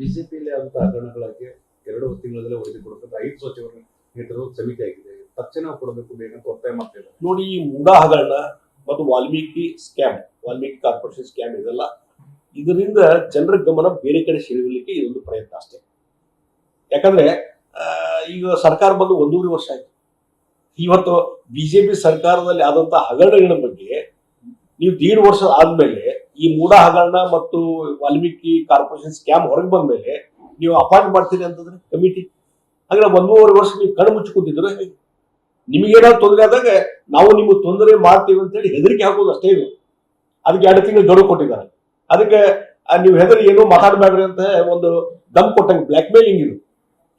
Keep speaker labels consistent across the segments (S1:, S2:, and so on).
S1: ಬಿಜೆಪಿಯಲ್ಲಿ ಆದಂತಹ ಹಗರಣಗಳಿಗೆ ಎರಡು ತಿಂಗಳಲ್ಲಿ ವರದಿ ಕೊಡಬೇಕು ಐದು ಸಚಿವರ ನೇತೃತ್ವದ ಸಮಿತಿ ಆಗಿದೆ. ತಕ್ಷಣ ಕೊಡಬೇಕು ಬೇಕಂತ ಒತ್ತಾಯ ಮಾಡ್ತಾ
S2: ನೋಡಿ, ಈ ಮೂಡಾ ಹಗರಣ ಮತ್ತು Valmiki scam, Valmiki corporation scam ಇದೆಲ್ಲ ಇದರಿಂದ ಜನರ ಗಮನ ಬೇರೆ ಕಡೆ ಸೆಳೆಯಲಿಕ್ಕೆ ಇದೊಂದು ಪ್ರಯತ್ನ ಅಷ್ಟೇ. ಯಾಕಂದ್ರೆ ಈಗ ಸರ್ಕಾರ ಬಂದು ಒಂದೂವರೆ ವರ್ಷ ಆಯ್ತು. ಇವತ್ತು ಬಿಜೆಪಿ ಸರ್ಕಾರದಲ್ಲಿ ಆದಂತಹ ಹಗರಣಗಳ ಬಗ್ಗೆ ನೀವು ದೀಡ್ ವರ್ಷ ಆದ್ಮೇಲೆ ಈ ಮೂಡ ಹಗರಣ ಮತ್ತು ವಾಲ್ಮೀಕಿ ಕಾರ್ಪೊರೇಷನ್ ಸ್ಕ್ಯಾಮ್ ಹೊರಗೆ ಬಂದ ಮೇಲೆ ನೀವು ಅಪಾಯಿಂಟ್ ಮಾಡ್ತೀರಿ ಅಂತಂದ್ರೆ ಕಮಿಟಿ. ಹಾಗೆ ಒಂದೂವರೆ ವರ್ಷ ನೀವು ಕಣ್ಣು ಮುಚ್ಚಿ ಕೂತಿದ್ರೆ. ನಿಮಗೇನಾದ್ರು ತೊಂದರೆ ಆದಾಗ ನಾವು ನಿಮಗೆ ತೊಂದರೆ ಮಾಡ್ತೀವಿ ಅಂತೇಳಿ ಹೆದರಿಕೆ ಹಾಕೋದು ಅಷ್ಟೇ ಇದು ಅದಕ್ಕೆ ಎರಡು ತಿಂಗಳು ದೊಡ್ಡ ಕೊಟ್ಟಿದ್ದಾರೆ. ಅದಕ್ಕೆ ನೀವು ಹೆದರಿ ಏನೋ ಮಾತಾಡಬೇಡ್ರಿ ಅಂತ ಒಂದು ದಮ್ ಕೊಟ್ಟಂಗೆ ಬ್ಲ್ಯಾಕ್ ಮೇಲಿಂಗ್ ಇದು.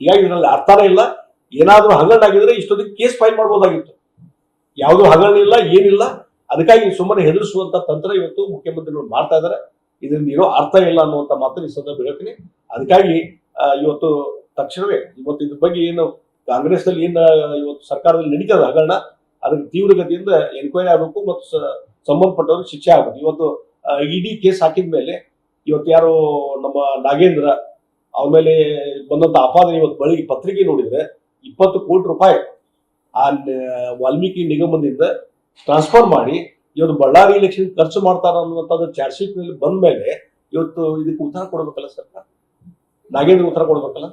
S2: ಹೀಗಾಗಿ ಇದರಲ್ಲಿ ಅರ್ಥನೇ ಇಲ್ಲ. ಏನಾದರೂ ಹಗರಣ ಆಗಿದ್ರೆ ಇಷ್ಟೊತ್ತಿಗೆ ಕೇಸ್ ಫೈಲ್ ಮಾಡ್ಬೋದಾಗಿತ್ತು. ಯಾವುದೂ ಹಗರಣ ಇಲ್ಲ, ಏನಿಲ್ಲ. ಅದಕ್ಕಾಗಿ ಸುಮ್ಮನೆ ಹೆದರಿಸುವಂತ ತಂತ್ರ ಇವತ್ತು ಮುಖ್ಯಮಂತ್ರಿಗಳು ಮಾಡ್ತಾ ಇದ್ದಾರೆ. ಇದರಿಂದ ಏನೋ ಅರ್ಥ ಇಲ್ಲ ಅನ್ನುವಂತ ಮಾತನ್ನು ಈ ಸಂದರ್ಭ ಹೇಳ್ತೀನಿ. ಅದಕ್ಕಾಗಿ ಇವತ್ತು ತಕ್ಷಣವೇ ಇವತ್ತು ಇದ್ರ ಬಗ್ಗೆ ಏನು ಕಾಂಗ್ರೆಸ್ನಲ್ಲಿ ಏನು ಇವತ್ತು ಸರ್ಕಾರದಲ್ಲಿ ನಡೀತದೆ ಹಗರಣ, ಅದಕ್ಕೆ ತೀವ್ರಗತಿಯಿಂದ ಎನ್ಕ್ವೈರಿ ಆಗಬೇಕು ಮತ್ತು ಸಂಬಂಧಪಟ್ಟವರು ಶಿಕ್ಷೆ ಆಗಬೇಕು. ಇವತ್ತು ಇಡಿ ಕೇಸ್ ಹಾಕಿದ ಮೇಲೆ ಇವತ್ತು ಯಾರು ನಮ್ಮ ನಾಗೇಂದ್ರ ಅವ್ರ ಮೇಲೆ ಬಂದಂತ ಆಪಾದನೆ ಇವತ್ತು ಬಳಿಗೆ ಪತ್ರಿಕೆ ನೋಡಿದ್ರೆ ಇಪ್ಪತ್ತು ಕೋಟಿ ರೂಪಾಯಿ ಆ, ವಾಲ್ಮೀಕಿ ನಿಗಮದಿಂದ ಟ್ರಾನ್ಸ್ಫರ್ ಮಾಡಿ ಇವತ್ತು ಬಳ್ಳಾರಿ ಇಲೆಕ್ಷನ್ ಖರ್ಚು ಮಾಡ್ತಾರ ಅನ್ನುವಂಥದ್ದು ಚಾರ್ಜ್ ಶೀಟ್ನಲ್ಲಿ ಬಂದ ಮೇಲೆ ಇವತ್ತು ಇದಕ್ಕೆ ಉತ್ತರ ಕೊಡ್ಬೇಕಲ್ಲ ಸರ್ಕಾರ? ನಾಗೇಂದ್ರ ಉತ್ತರ ಕೊಡ್ಬೇಕಲ್ಲ?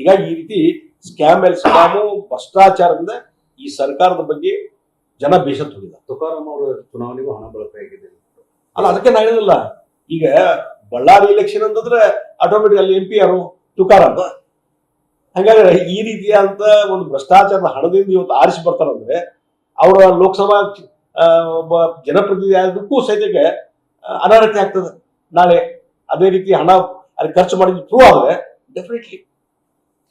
S2: ಹೀಗಾಗಿ ಈ ರೀತಿ ಸ್ಕ್ಯಾಮ್ ಮೇಲೆ ಸ್ಕ್ಯಾಮು ಭ್ರಷ್ಟಾಚಾರದಿಂದ ಈ ಸರ್ಕಾರದ ಬಗ್ಗೆ ಜನ ಬೇಷತ್ ಹೋಗಿಲ್ಲ
S1: ತುಕಾರಾಮ್ ಅವರ ಚುನಾವಣೆಗೂ ಹಣ ಬಳಕೆಯಾಗಿದೆ.
S2: ಅಲ್ಲ ಅದಕ್ಕೆ ನಾ ಹೇಳಿದಲ್ಲ ಈಗ ಬಳ್ಳಾರಿ ಇಲೆಕ್ಷನ್ ಅಂತಂದ್ರೆ ಆಟೋಮೆಟಿಕ್ ಅಲ್ಲಿ ಎಂ ಪಿ ಯಾರು? ತುಕಾರಾಮ್. ಹಾಗಾದ್ರೆ ಈ ರೀತಿಯಾದಂತ ಒಂದು ಭ್ರಷ್ಟಾಚಾರದ ಹಣದಿಂದ ಇವತ್ತು ಆರಿಸಿ ಬರ್ತಾರಂದ್ರೆ ಅವರ ಲೋಕಸಭಾ ಜನಪ್ರತಿನಿಧಿ ಆದಕ್ಕೂ ಸಹಿತಕ್ಕೆ ಅನರ್ಹತೆ ಆಗ್ತದೆ. ನಾಳೆ ಅದೇ ರೀತಿ ಹಣ ಅಲ್ಲಿ ಖರ್ಚು ಮಾಡಿದ್ದು ಪ್ರೂವ್ ಆದರೆ ಡೆಫಿನೆಟ್ಲಿ